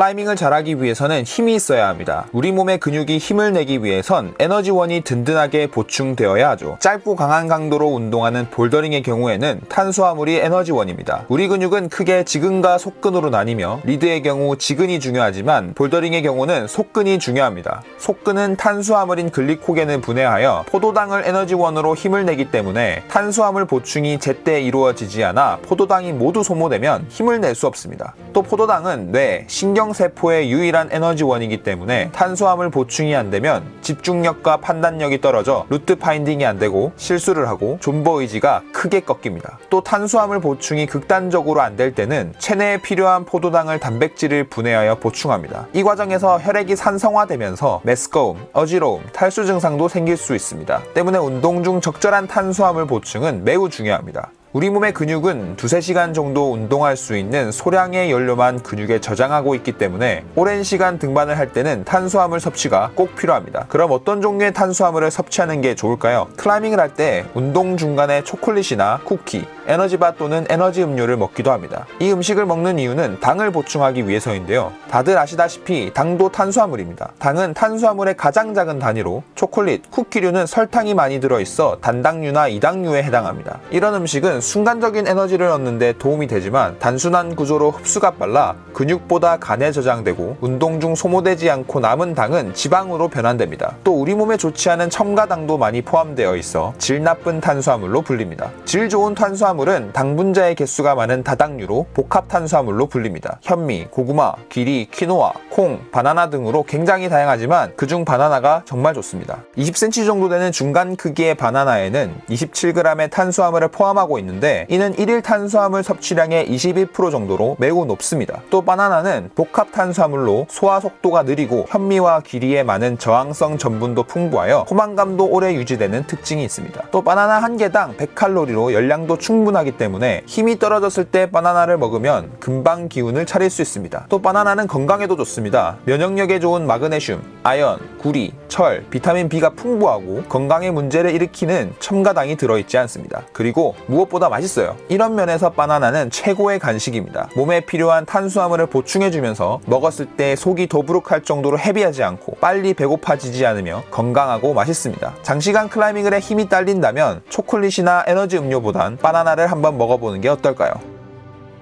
클라이밍을 잘하기 위해서는 힘이 있어야 합니다. 우리 몸의 근육이 힘을 내기 위해선 에너지원이 든든하게 보충되어야 하죠. 짧고 강한 강도로 운동하는 볼더링의 경우에는 탄수화물이 에너지원입니다. 우리 근육은 크게 지근과 속근으로 나뉘며 리드의 경우 지근이 중요하지만 볼더링의 경우는 속근이 중요합니다. 속근은 탄수화물인 글리코겐을 분해하여 포도당을 에너지원으로 힘을 내기 때문에 탄수화물 보충이 제때 이루어지지 않아 포도당이 모두 소모되면 힘을 낼 수 없습니다. 또 포도당은 뇌, 신경 세포의 유일한 에너지원이기 때문에 탄수화물 보충이 안 되면 집중력과 판단력이 떨어져 루트 파인딩이 안 되고 실수를 하고 존버 의지가 크게 꺾입니다. 또 탄수화물 보충이 극단적으로 안 될 때는 체내에 필요한 포도당을 단백질을 분해하여 보충합니다. 이 과정에서 혈액이 산성화되면서 메스꺼움, 어지러움, 탈수 증상도 생길 수 있습니다. 때문에 운동 중 적절한 탄수화물 보충은 매우 중요합니다. 우리 몸의 근육은 두세 시간 정도 운동할 수 있는 소량의 연료만 근육에 저장하고 있기 때문에 오랜 시간 등반을 할 때는 탄수화물 섭취가 꼭 필요합니다. 그럼 어떤 종류의 탄수화물을 섭취하는 게 좋을까요? 클라이밍을 할 때 운동 중간에 초콜릿이나 쿠키, 에너지바 또는 에너지 음료를 먹기도 합니다. 이 음식을 먹는 이유는 당을 보충하기 위해서인데요. 다들 아시다시피 당도 탄수화물입니다. 당은 탄수화물의 가장 작은 단위로 초콜릿, 쿠키류는 설탕이 많이 들어있어 단당류나 이당류에 해당합니다. 이런 음식은 순간적인 에너지를 얻는데 도움이 되지만 단순한 구조로 흡수가 빨라 근육보다 간에 저장되고 운동 중 소모되지 않고 남은 당은 지방으로 변환됩니다. 또 우리 몸에 좋지 않은 첨가당도 많이 포함되어 있어 질 나쁜 탄수화물로 불립니다. 질 좋은 탄수화물은 당 분자의 개수가 많은 다당류로 복합 탄수화물로 불립니다. 현미, 고구마, 귀리, 키노아, 콩, 바나나 등으로 굉장히 다양하지만 그중 바나나가 정말 좋습니다. 20cm 정도 되는 중간 크기의 바나나에는 27g의 탄수화물을 포함하고 있는 데 이는 1일 탄수화물 섭취량의 21% 정도로 매우 높습니다. 또 바나나는 복합 탄수화물로 소화 속도가 느리고 현미와 귀리에 많은 저항성 전분도 풍부하여 포만감도 오래 유지되는 특징이 있습니다. 또 바나나 한 개당 100칼로리로 열량도 충분하기 때문에 힘이 떨어졌을 때 바나나를 먹으면 금방 기운을 차릴 수 있습니다. 또 바나나는 건강에도 좋습니다. 면역력에 좋은 마그네슘, 아연, 구리, 철, 비타민 B가 풍부하고 건강에 문제를 일으키는 첨가당이 들어있지 않습니다. 그리고 무엇 보다 맛있어요. 이런 면에서 바나나는 최고의 간식입니다. 몸에 필요한 탄수화물을 보충해주면서 먹었을 때 속이 더부룩할 정도로 헤비하지 않고 빨리 배고파지지 않으며 건강하고 맛있습니다. 장시간 클라이밍을 해 힘이 딸린다면 초콜릿이나 에너지 음료보단 바나나를 한번 먹어보는 게 어떨까요?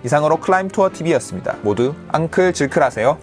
이상으로 클라임 투어 TV였습니다. 모두 앙클 질클하세요.